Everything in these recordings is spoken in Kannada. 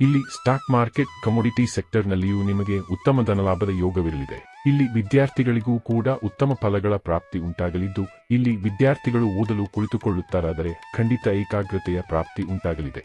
ಇಲ್ಲಿ ಸ್ಟಾಕ್ ಮಾರ್ಕೆಟ್ ಕಮೋಡಿಟಿ ಸೆಕ್ಟರ್ನಲ್ಲಿಯೂ ನಿಮಗೆ ಉತ್ತಮ ಧನಲಾಭದ ಯೋಗವಿರಲಿದೆ. ಇಲ್ಲಿ ವಿದ್ಯಾರ್ಥಿಗಳಿಗೂ ಕೂಡ ಉತ್ತಮ ಫಲಗಳ ಪ್ರಾಪ್ತಿ ಉಂಟಾಗಲಿದ್ದು, ಇಲ್ಲಿ ವಿದ್ಯಾರ್ಥಿಗಳು ಓದಲು ಕುಳಿತುಕೊಳ್ಳುತ್ತಾರಾದರೆ ಖಂಡಿತ ಏಕಾಗ್ರತೆಯ ಪ್ರಾಪ್ತಿ ಉಂಟಾಗಲಿದೆ.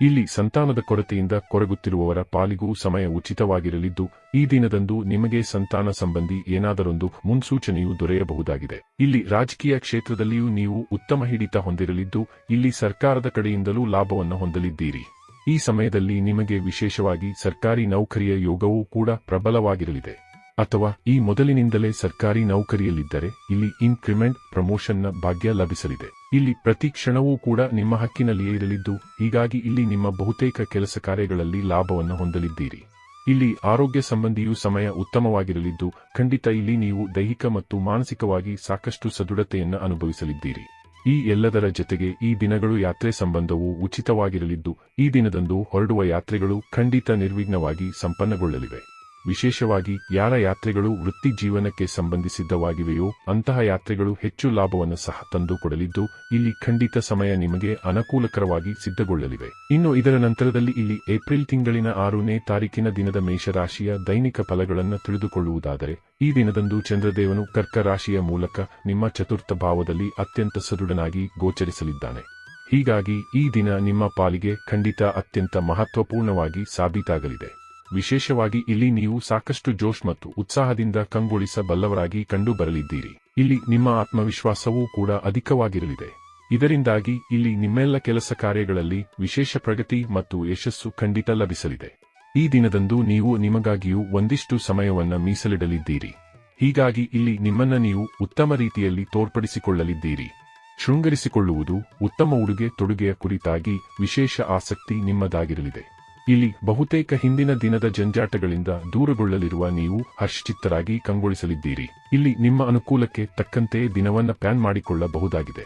ಇಲ್ಲಿ ಸಂತಾನದ ಕೊರತೆಯಿಂದ ಕೊರಗುತ್ತಿರುವವರ ಪಾಲಿಗೂ ಸಮಯ ಉಚಿತವಾಗಿರಲಿದ್ದು, ಈ ದಿನದಂದು ನಿಮಗೆ ಸಂತಾನ ಸಂಬಂಧಿ ಏನಾದರೊಂದು ಮುನ್ಸೂಚನೆಯು ದೊರೆಯಬಹುದಾಗಿದೆ. ಇಲ್ಲಿ ರಾಜಕೀಯ ಕ್ಷೇತ್ರದಲ್ಲಿಯೂ ನೀವು ಉತ್ತಮ ಹಿಡಿತ ಹೊಂದಿರಲಿದ್ದು, ಇಲ್ಲಿ ಸರ್ಕಾರದ ಕಡೆಯಿಂದಲೂ ಲಾಭವನ್ನು ಹೊಂದಲಿದ್ದೀರಿ. ಈ ಸಮಯದಲ್ಲಿ ನಿಮಗೆ ವಿಶೇಷವಾಗಿ ಸರ್ಕಾರಿ ನೌಕರಿಯ ಯೋಗವೂ ಕೂಡ ಪ್ರಬಲವಾಗಿರಲಿದೆ. ಅಥವಾ ಈ ಮೊದಲಿನಿಂದಲೇ ಸರ್ಕಾರಿ ನೌಕರಿಯಲ್ಲಿದ್ದರೆ, ಇಲ್ಲಿ ಇನ್ಕ್ರಿಮೆಂಟ್ ಪ್ರಮೋಷನ್ನ ಭಾಗ್ಯ ಲಭಿಸಲಿದೆ. ಇಲ್ಲಿ ಪ್ರತಿ ಕ್ಷಣವೂ ಕೂಡ ನಿಮ್ಮ ಹಕ್ಕಿನಲ್ಲಿಯೇ ಇರಲಿದ್ದು, ಹೀಗಾಗಿ ಇಲ್ಲಿ ನಿಮ್ಮ ಬಹುತೇಕ ಕೆಲಸ ಕಾರ್ಯಗಳಲ್ಲಿ ಲಾಭವನ್ನು ಹೊಂದಲಿದ್ದೀರಿ. ಇಲ್ಲಿ ಆರೋಗ್ಯ ಸಂಬಂಧಿಯೂ ಸಮಯ ಉತ್ತಮವಾಗಿರಲಿದ್ದು, ಖಂಡಿತ ಇಲ್ಲಿ ನೀವು ದೈಹಿಕ ಮತ್ತು ಮಾನಸಿಕವಾಗಿ ಸಾಕಷ್ಟು ಸದೃಢತೆಯನ್ನು ಅನುಭವಿಸಲಿದ್ದೀರಿ. ಈ ಎಲ್ಲದರ ಜೊತೆಗೆ ಈ ದಿನಗಳು ಯಾತ್ರೆ ಸಂಬಂಧವು ಉಚಿತವಾಗಿರಲಿದ್ದು, ಈ ದಿನದಂದು ಹೊರಡುವ ಯಾತ್ರೆಗಳು ಖಂಡಿತ ನಿರ್ವಿಘ್ನವಾಗಿ ಸಂಪನ್ನಗೊಳ್ಳಲಿವೆ. ವಿಶೇಷವಾಗಿ ಯಾರ ಯಾತ್ರೆಗಳು ವೃತ್ತಿ ಜೀವನಕ್ಕೆ ಸಂಬಂಧಿಸಿದ್ದವಾಗಿವೆಯೋ ಅಂತಹ ಯಾತ್ರೆಗಳು ಹೆಚ್ಚು ಲಾಭವನ್ನು ಸಹ ತಂದುಕೊಡಲಿದ್ದು, ಇಲ್ಲಿ ಖಂಡಿತ ಸಮಯ ನಿಮಗೆ ಅನುಕೂಲಕರವಾಗಿ ಸಿದ್ಧಗೊಳ್ಳಲಿವೆ. ಇನ್ನು ಇದರ ನಂತರದಲ್ಲಿ ಇಲ್ಲಿ ಏಪ್ರಿಲ್ ತಿಂಗಳಿನ ಆರನೇ ತಾರೀಕಿನ ದಿನದ ಮೇಷರಾಶಿಯ ದೈನಿಕ ಫಲಗಳನ್ನು ತಿಳಿದುಕೊಳ್ಳುವುದಾದರೆ, ಈ ದಿನದಂದು ಚಂದ್ರದೇವನು ಕರ್ಕ ರಾಶಿಯ ಮೂಲಕ ನಿಮ್ಮ ಚತುರ್ಥ ಭಾವದಲ್ಲಿ ಅತ್ಯಂತ ಸದೃಢನಾಗಿ ಗೋಚರಿಸಲಿದ್ದಾನೆ. ಹೀಗಾಗಿ ಈ ದಿನ ನಿಮ್ಮ ಪಾಲಿಗೆ ಖಂಡಿತ ಅತ್ಯಂತ ಮಹತ್ವಪೂರ್ಣವಾಗಿ ಸಾಬೀತಾಗಲಿದೆ. ವಿಶೇಷವಾಗಿ ಇಲ್ಲಿ ನೀವು ಸಾಕಷ್ಟು ಜೋಶ್ ಮತ್ತು ಉತ್ಸಾಹದಿಂದ ಕಂಗೊಳಿಸಬಲ್ಲವರಾಗಿ ಕಂಡುಬರಲಿದ್ದೀರಿ. ಇಲ್ಲಿ ನಿಮ್ಮ ಆತ್ಮವಿಶ್ವಾಸವೂ ಕೂಡ ಅಧಿಕವಾಗಿರಲಿದೆ. ಇದರಿಂದಾಗಿ ಇಲ್ಲಿ ನಿಮ್ಮೆಲ್ಲ ಕೆಲಸ ಕಾರ್ಯಗಳಲ್ಲಿ ವಿಶೇಷ ಪ್ರಗತಿ ಮತ್ತು ಯಶಸ್ಸು ಖಂಡಿತ ಲಭಿಸಲಿದೆ. ಈ ದಿನದಂದು ನೀವು ನಿಮಗಾಗಿಯೂ ಒಂದಿಷ್ಟು ಸಮಯವನ್ನ ಮೀಸಲಿಡಲಿದ್ದೀರಿ. ಹೀಗಾಗಿ ಇಲ್ಲಿ ನಿಮ್ಮನ್ನ ನೀವು ಉತ್ತಮ ರೀತಿಯಲ್ಲಿ ತೋರ್ಪಡಿಸಿಕೊಳ್ಳಲಿದ್ದೀರಿ. ಶೃಂಗರಿಸಿಕೊಳ್ಳುವುದು ಉತ್ತಮ ಉಡುಗೆ ತೊಡುಗೆಯ ಕುರಿತಾಗಿ ವಿಶೇಷ ಆಸಕ್ತಿ ನಿಮ್ಮದಾಗಿರಲಿದೆ. ಇಲ್ಲಿ ಬಹುತೇಕ ಹಿಂದಿನ ದಿನದ ಜಂಜಾಟಗಳಿಂದ ದೂರಗೊಳ್ಳಲಿರುವ ನೀವು ಹರ್ಷಚಿತ್ತರಾಗಿ ಕಂಗೊಳಿಸಲಿದ್ದೀರಿ. ಇಲ್ಲಿ ನಿಮ್ಮ ಅನುಕೂಲಕ್ಕೆ ತಕ್ಕಂತೆ ದಿನವನ್ನ ಪ್ಯಾನ್ ಮಾಡಿಕೊಳ್ಳಬಹುದಾಗಿದೆ.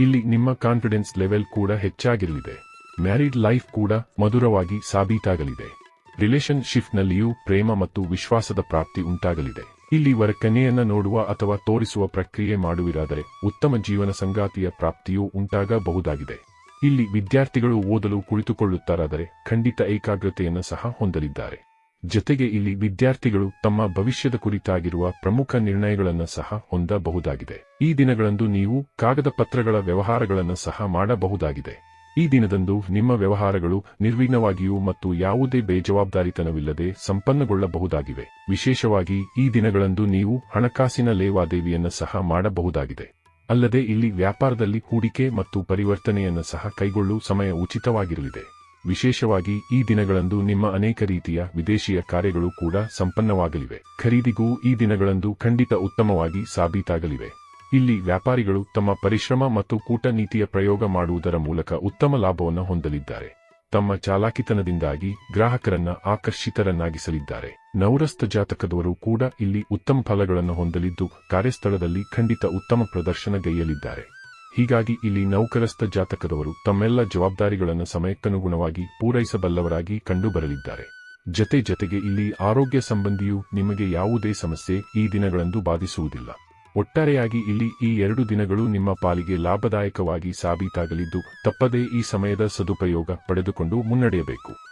ಇಲ್ಲಿ ನಿಮ್ಮ ಕಾನ್ಫಿಡೆನ್ಸ್ ಲೆವೆಲ್ ಕೂಡ ಹೆಚ್ಚಾಗಿರಲಿದೆ. ಮ್ಯಾರಿಡ್ ಲೈಫ್ ಕೂಡ ಮಧುರವಾಗಿ ಸಾಬೀತಾಗಲಿದೆ. ರಿಲೇಶನ್ಶಿಪ್ನಲ್ಲಿಯೂ ಪ್ರೇಮ ಮತ್ತು ವಿಶ್ವಾಸದ ಪ್ರಾಪ್ತಿ ಉಂಟಾಗಲಿದೆ. ಇಲ್ಲಿ ವರಕನೆಯನ್ನ ನೋಡುವ ಅಥವಾ ತೋರಿಸುವ ಪ್ರಕ್ರಿಯೆ ಮಾಡುವಿರಾದರೆ ಉತ್ತಮ ಜೀವನ ಸಂಗಾತಿಯ ಪ್ರಾಪ್ತಿಯೂ ಉಂಟಾಗಬಹುದಾಗಿದೆ. ಇಲ್ಲಿ ವಿದ್ಯಾರ್ಥಿಗಳು ಓದಲು ಕುಳಿತುಕೊಳ್ಳುತ್ತಾರಾದರೆ ಖಂಡಿತ ಏಕಾಗ್ರತೆಯನ್ನು ಸಹ ಹೊಂದಲಿದ್ದಾರೆ. ಜೊತೆಗೆ ಇಲ್ಲಿ ವಿದ್ಯಾರ್ಥಿಗಳು ತಮ್ಮ ಭವಿಷ್ಯದ ಕುರಿತಾಗಿರುವ ಪ್ರಮುಖ ನಿರ್ಣಯಗಳನ್ನು ಸಹ ಹೊಂದಬಹುದಾಗಿದೆ. ಈ ದಿನಗಳಂದು ನೀವು ಕಾಗದ ಪತ್ರಗಳ ವ್ಯವಹಾರಗಳನ್ನು ಸಹ ಮಾಡಬಹುದಾಗಿದೆ. ಈ ದಿನದಂದು ನಿಮ್ಮ ವ್ಯವಹಾರಗಳು ನಿರ್ವಿಘ್ನವಾಗಿಯೂ ಮತ್ತು ಯಾವುದೇ ಬೇಜವಾಬ್ದಾರಿತನವಿಲ್ಲದೆ ಸಂಪನ್ನಗೊಳ್ಳಬಹುದಾಗಿವೆ. ವಿಶೇಷವಾಗಿ ಈ ದಿನಗಳಂದು ನೀವು ಹಣಕಾಸಿನ ಲೇವಾದೇವಿಯನ್ನು ಸಹ ಮಾಡಬಹುದಾಗಿದೆ. ಅಲ್ಲದೆ ಇಲ್ಲಿ ವ್ಯಾಪಾರದಲ್ಲಿ ಹೂಡಿಕೆ ಮತ್ತು ಪರಿವರ್ತನೆಯನ್ನು ಸಹ ಕೈಗೊಳ್ಳುವ ಸಮಯ ಉಚಿತವಾಗಿರಲಿದೆ. ವಿಶೇಷವಾಗಿ ಈ ದಿನಗಳಂದು ನಿಮ್ಮ ಅನೇಕ ರೀತಿಯ ವಿದೇಶಿಯ ಕಾರ್ಯಗಳು ಕೂಡ ಸಂಪನ್ನವಾಗಲಿವೆ. ಖರೀದಿಗೂ ಈ ದಿನಗಳಂದು ಖಂಡಿತ ಉತ್ತಮವಾಗಿ ಸಾಬೀತಾಗಲಿವೆ. ಇಲ್ಲಿ ವ್ಯಾಪಾರಿಗಳು ತಮ್ಮ ಪರಿಶ್ರಮ ಮತ್ತು ಕೂಟನೀತಿಯ ಪ್ರಯೋಗ ಮಾಡುವುದರ ಮೂಲಕ ಉತ್ತಮ ಲಾಭವನ್ನು ಹೊಂದಲಿದ್ದಾರೆ. ತಮ್ಮ ಚಾಲಾಕಿತನದಿಂದಾಗಿ ಗ್ರಾಹಕರನ್ನ ಆಕರ್ಷಿತರನ್ನಾಗಿಸಲಿದ್ದಾರೆ. ನೌರಸ್ಥ ಜಾತಕದವರು ಕೂಡ ಇಲ್ಲಿ ಉತ್ತಮ ಫಲಗಳನ್ನು ಹೊಂದಲಿದ್ದು ಕಾರ್ಯಸ್ಥಳದಲ್ಲಿ ಖಂಡಿತ ಉತ್ತಮ ಪ್ರದರ್ಶನಗೈಯಲಿದ್ದಾರೆ ಹೀಗಾಗಿ ಇಲ್ಲಿ ನೌಕರಸ್ಥ ಜಾತಕದವರು ತಮ್ಮೆಲ್ಲ ಜವಾಬ್ದಾರಿಗಳನ್ನು ಸಮಯಕ್ಕನುಗುಣವಾಗಿ ಪೂರೈಸಬಲ್ಲವರಾಗಿ ಕಂಡುಬರಲಿದ್ದಾರೆ. ಜತೆ ಜತೆಗೆ ಇಲ್ಲಿ ಆರೋಗ್ಯ ಸಂಬಂಧಿಯೂ ನಿಮಗೆ ಯಾವುದೇ ಸಮಸ್ಯೆ ಈ ದಿನಗಳಂದು ಬಾಧಿಸುವುದಿಲ್ಲ. ಒಟ್ಟಾರೆಯಾಗಿ ಇಲ್ಲಿ ಈ ಎರಡು ದಿನಗಳು ನಿಮ್ಮ ಪಾಲಿಗೆ ಲಾಭದಾಯಕವಾಗಿ ಸಾಬೀತಾಗಲಿದ್ದು ತಪ್ಪದೇ ಈ ಸಮಯದ ಸದುಪಯೋಗ ಪಡೆದುಕೊಂಡು ಮುನ್ನಡೆಯಬೇಕು.